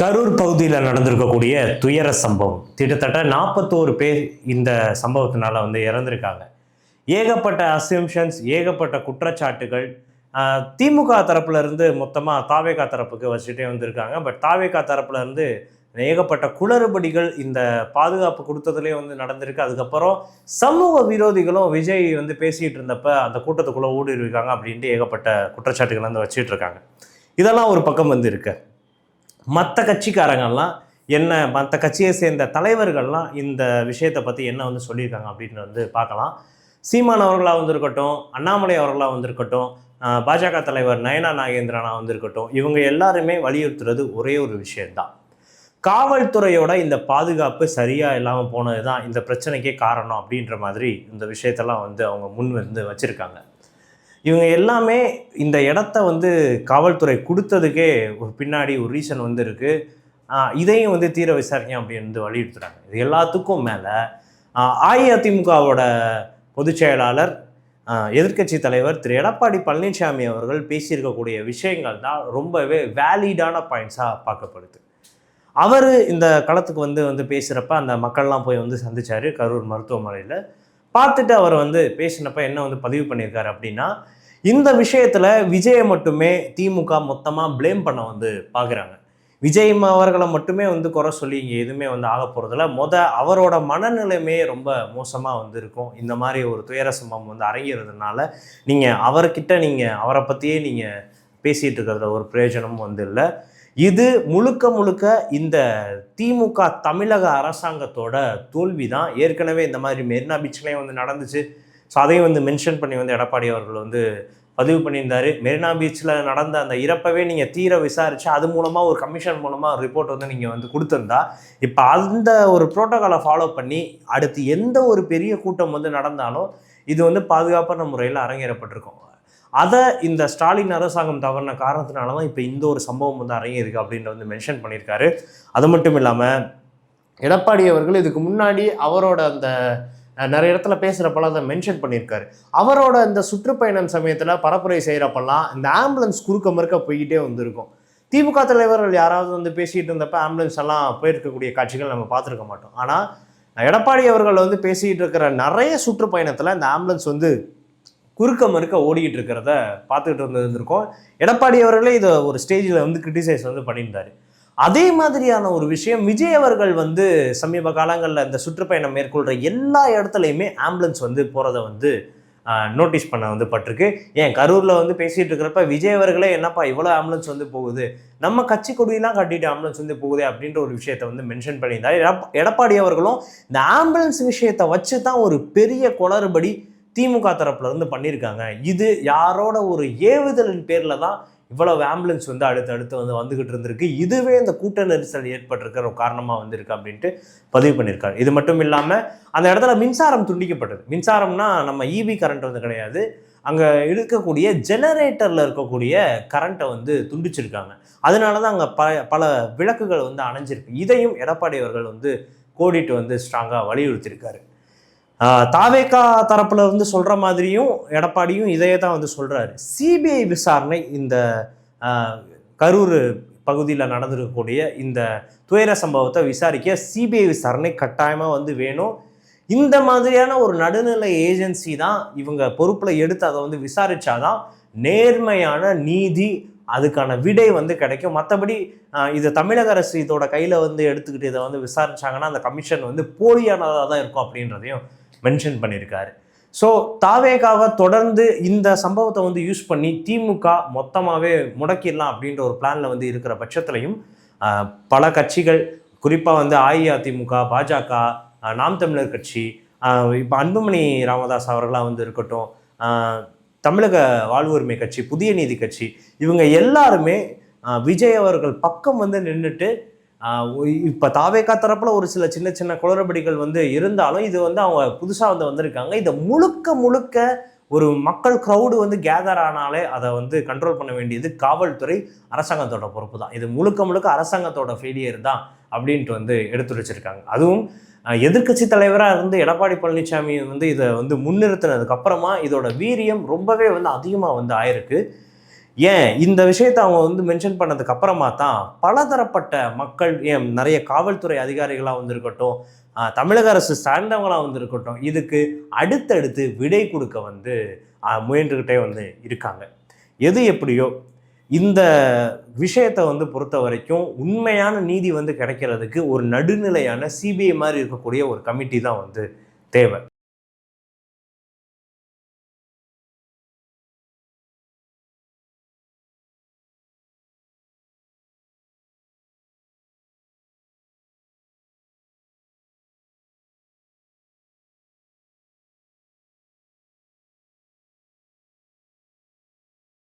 கரூர் பகுதியில் நடந்திருக்கக்கூடிய துயர சம்பவம். கிட்டத்தட்ட நாற்பத்தோரு பேர் இந்த சம்பவத்தினால வந்து இறந்திருக்காங்க. ஏகப்பட்ட அசிம்ஷன்ஸ் ஏகப்பட்ட குற்றச்சாட்டுகள் திமுக தரப்புலேருந்து மொத்தமாக தாவேகா தரப்புக்கு வச்சுட்டே வந்திருக்காங்க. பட் தாவேகா தரப்புலேருந்து ஏகப்பட்ட குளறுபடிகள் இந்த பாதுகாப்பு கொடுத்ததுலேயே வந்து நடந்திருக்கு. அதுக்கப்புறம் சமூக விரோதிகளும் விஜய் வந்து பேசிகிட்டு இருந்தப்ப அந்த கூட்டத்துக்குள்ளே ஊடுருவி இருக்காங்க அப்படின்ட்டு ஏகப்பட்ட குற்றச்சாட்டுகள் வந்து வச்சுட்டு இருக்காங்க. இதெல்லாம் ஒரு பக்கம் வந்து இருக்குது மற்ற கட்சிக்காரங்கள்லாம் என்ன மற்ற கட்சியை சேர்ந்த தலைவர்கள்லாம் இந்த விஷயத்தை பற்றி என்ன வந்து சொல்லியிருக்காங்க அப்படின்னு வந்து பார்க்கலாம். சீமான் அவர்களாக வந்திருக்கட்டும் அண்ணாமலை அவர்களாக வந்திருக்கட்டும் பாஜக தலைவர் நயனா நாகேந்திரனா வந்திருக்கட்டும் இவங்க எல்லாருமே வலியுறுத்துறது ஒரே ஒரு விஷயந்தான் காவல்துறையோட இந்த பாதுகாப்பு சரியாக இல்லாமல் போனது தான் இந்த பிரச்சனைக்கே காரணம் அப்படின்ற மாதிரி இந்த விஷயத்தெல்லாம் வந்து அவங்க முன் வந்து வச்சுருக்காங்க. இவங்க எல்லாமே இந்த இடத்த வந்து காவல்துறை கொடுத்ததுக்கே ஒரு பின்னாடி ஒரு ரீசன் வந்து இருக்குது இதையும் வந்து தீர விசாரிக்க அப்படின்னு வந்து வலியுறுத்துறாங்க. இது எல்லாத்துக்கும் மேலே அஇஅதிமுகவோட பொதுச் செயலாளர் எதிர்க்கட்சி தலைவர் திரு எடப்பாடி பழனிசாமி அவர்கள் பேசியிருக்கக்கூடிய விஷயங்கள் தான் ரொம்பவே வேலிடான பாயிண்ட்ஸாக பார்க்கப்படுது. அவர் இந்த களத்துக்கு வந்து வந்து பேசுகிறப்ப அந்த மக்கள்லாம் போய் வந்து சந்தித்தார் கரூர் மருத்துவமனையில். பார்த்துட்டு அவர் வந்து பேசினப்ப என்ன வந்து பதிவு பண்ணியிருக்காரு அப்படின்னா இந்த விஷயத்தில் விஜயை மட்டுமே திமுக மொத்தமாக ப்ளேம் பண்ண வந்து பார்க்குறாங்க விஜய் அவர்களை மட்டுமே வந்து குறை சொல்லி இங்கே எதுவுமே வந்து ஆக போகிறதில்ல மொத அவரோட மனநிலைமே ரொம்ப மோசமாக வந்து இருக்கும். இந்த மாதிரி ஒரு துயர சம்பவம் வந்து அரங்கிறதுனால நீங்கள் அவர்கிட்ட நீங்கள் அவரை பற்றியே நீங்கள் பேசிகிட்டு இருக்கிறத ஒரு பிரயோஜனமும் வந்து இல்லை. இது முழுக்க முழுக்க இந்த திமுக தமிழக அரசாங்கத்தோட தோல்வி தான் ஏற்கனவே இந்த மாதிரி மெரினா பீச்லேயும் வந்து நடந்துச்சு. ஸோ அதையும் வந்து மென்ஷன் பண்ணி வந்து எடப்பாடி அவர்கள் வந்து பதிவு பண்ணியிருந்தாரு. மெரினா பீச்சில் நடந்த அந்த இறப்பவே நீங்கள் தீர விசாரித்து அது மூலமாக ஒரு கமிஷன் மூலமாக ரிப்போர்ட் வந்து நீங்கள் வந்து கொடுத்துருந்தா இப்போ அந்த ஒரு ப்ரோட்டோகாலை ஃபாலோ பண்ணி அடுத்து எந்த ஒரு பெரிய கூட்டம் வந்து நடந்தாலும் இது வந்து பாதுகாப்பான முறையில் அரங்கேறப்பட்டிருக்கும். அதை இந்த ஸ்டாலின் அரசாங்கம் தவறின காரணத்தினால தான் இப்போ இந்த ஒரு சம்பவம் வந்து அரங்கியிருக்கு அப்படின்ற வந்து மென்ஷன் பண்ணியிருக்காரு. அது மட்டும் இல்லாமல் எடப்பாடி அவர்கள் இதுக்கு முன்னாடி அவரோட அந்த நிறைய இடத்துல பேசுகிறப்பெல்லாம் அதை மென்ஷன் பண்ணியிருக்காரு. அவரோட இந்த சுற்றுப்பயணம் சமயத்தில் பரப்புரை செய்கிறப்பெல்லாம் இந்த ஆம்புலன்ஸ் குறுக்க மறுக்க போய்கிட்டே வந்திருக்கும். திமுக தலைவர்கள் யாராவது வந்து பேசிகிட்டு இருந்தப்ப ஆம்புலன்ஸ் எல்லாம் போயிருக்கக்கூடிய காட்சிகள் நம்ம பார்த்துருக்க மாட்டோம். ஆனால் எடப்பாடி அவர்கள் வந்து பேசிகிட்டு இருக்கிற நிறைய சுற்றுப்பயணத்தில் இந்த ஆம்புலன்ஸ் வந்து குறுக்க மறுக்க ஓடிக்கிட்டு இருக்கிறத பார்த்துக்கிட்டு இருந்திருந்திருக்கோம். எடப்பாடி அவர்களே இதை ஒரு ஸ்டேஜில் வந்து கிரிட்டிசைஸ் வந்து பண்ணியிருந்தார். அதே மாதிரியான ஒரு விஷயம் விஜய் அவர்கள் வந்து சமீப காலங்களில் இந்த சுற்றுப்பயணம் மேற்கொள்கிற எல்லா இடத்துலையுமே ஆம்புலன்ஸ் வந்து போகிறத வந்து நோட்டீஸ் பண்ண வந்து பட்டிருக்கு. ஏன் கரூரில் வந்து பேசிகிட்டு இருக்கிறப்ப விஜய் அவர்களே என்னப்பா இவ்வளோ ஆம்புலன்ஸ் வந்து போகுது? நம்ம கட்சி கொடியெல்லாம் கட்டிட்டு ஆம்புலன்ஸ் வந்து போகுது அப்படின்ற ஒரு விஷயத்த வந்து மென்ஷன் பண்ணியிருந்தார். எடப்பாடி அவர்களும் இந்த ஆம்புலன்ஸ் விஷயத்தை வச்சு தான் ஒரு பெரிய குளறுபடி திமுக தரப்புலேருந்து பண்ணியிருக்காங்க. இது யாரோட ஒரு ஏவுதலின் பேரில் தான் இவ்வளவு ஆம்புலன்ஸ் வந்து அடுத்து அடுத்து வந்து வந்துகிட்டு இருந்திருக்கு. இதுவே இந்த கூட்ட நெரிசல் ஏற்பட்டிருக்கிற ஒரு காரணமாக வந்திருக்கு அப்படின்ட்டு பதிவு பண்ணியிருக்காரு. இது மட்டும் இல்லாமல் அந்த இடத்துல மின்சாரம் துண்டிக்கப்பட்டது. மின்சாரம்னா நம்ம இவி கரண்ட் வந்து கிடையாது. அங்கே இருக்கக்கூடிய ஜெனரேட்டரில் இருக்கக்கூடிய கரண்ட்டை வந்து துண்டிச்சிருக்காங்க. அதனால தான் அங்கே ப பல விளக்குகள் வந்து அணைஞ்சிருக்கு. இதையும் எடப்பாடி அவர்கள் வந்து கோடிட்டு வந்து ஸ்ட்ராங்காக வலியுறுத்தியிருக்காரு. தாவேக்கா தாவேகா தரப்புல வந்து சொல்ற மாதிரியும் எடப்பாடியும் இதையே தான் வந்து சொல்றாரு. சிபிஐ விசாரணை இந்த கரூர் பகுதியில் நடந்திருக்கக்கூடிய இந்த துயர சம்பவத்தை விசாரிக்க சிபிஐ விசாரணை கட்டாயமாக வந்து வேணும். இந்த மாதிரியான ஒரு நடுநிலை ஏஜென்சி தான் இவங்க பொறுப்பில் எடுத்து அதை வந்து விசாரித்தாதான் நேர்மையான நீதி அதுக்கான விடை வந்து கிடைக்கும். மற்றபடி இது தமிழக அரசு இதோட கையில் வந்து எடுத்துக்கிட்டு இதை வந்து விசாரிச்சாங்கன்னா அந்த கமிஷன் வந்து போலியானதாக தான் இருக்கும் அப்படின்றதையும் மென்ஷன் பண்ணியிருக்காரு ஸோ தாவேகாவை தொடர்ந்து இந்த சம்பவத்தை வந்து யூஸ் பண்ணி திமுக மொத்தமாகவே முடக்கிடலாம் அப்படின்ற ஒரு பிளானில் வந்து இருக்கிற பட்சத்துலையும் பல கட்சிகள் குறிப்பாக வந்து அஇஅதிமுக பாஜக நாம் தமிழர் கட்சி இப்போ அன்புமணி ராமதாஸ் அவர்களாக வந்து இருக்கட்டும் தமிழக வாழ்வுரிமை கட்சி புதிய நீதி கட்சி இவங்க எல்லாருமே விஜய் அவர்கள் பக்கம் வந்து நின்றுட்டு இப்போ தாவேக்கா தரப்பில் ஒரு சில சின்ன சின்ன குளறுபடிகள் வந்து இருந்தாலும் இது வந்து அவங்க புதுசாக வந்து வந்திருக்காங்க. இதை முழுக்க முழுக்க ஒரு மக்கள் க்ரௌடு வந்து கேதர் ஆனாலே அதை வந்து கண்ட்ரோல் பண்ண வேண்டியது காவல்துறை அரசாங்கத்தோட பொறுப்பு தான். இது முழுக்க முழுக்க அரசாங்கத்தோட ஃபெயிலியர் தான் அப்படின்ட்டு வந்து எடுத்துரைச்சிருக்காங்க அதுவும் எதிர்க்கட்சி தலைவராக இருந்து எடப்பாடி பழனிசாமி வந்து இதை வந்து முன்னிறுத்தினதுக்கப்புறமா இதோட வீரியம் ரொம்பவே வந்து அதிகமாக வந்து ஆயிருக்கு. ஏன்? இந்த விஷயத்தை அவங்க வந்து மென்ஷன் பண்ணதுக்கு அப்புறமா தான் பலதரப்பட்ட மக்கள் ஏன் நிறைய காவல்துறை அதிகாரிகளாக வந்திருக்கட்டும் தமிழக அரசு சார்ந்தவங்களாக வந்திருக்கட்டும் இதுக்கு அடுத்தடுத்து விடை கொடுக்க வந்து முயன்றுக்கிட்டே வந்து இருக்காங்க. எது எப்படியோ இந்த விஷயத்தை வந்து பொறுத்த வரைக்கும் உண்மையான நீதி வந்து கிடைக்கிறதுக்கு ஒரு நடுநிலையான சிபிஐ மாதிரி இருக்கக்கூடிய ஒரு கமிட்டி தான் வந்து தேவை.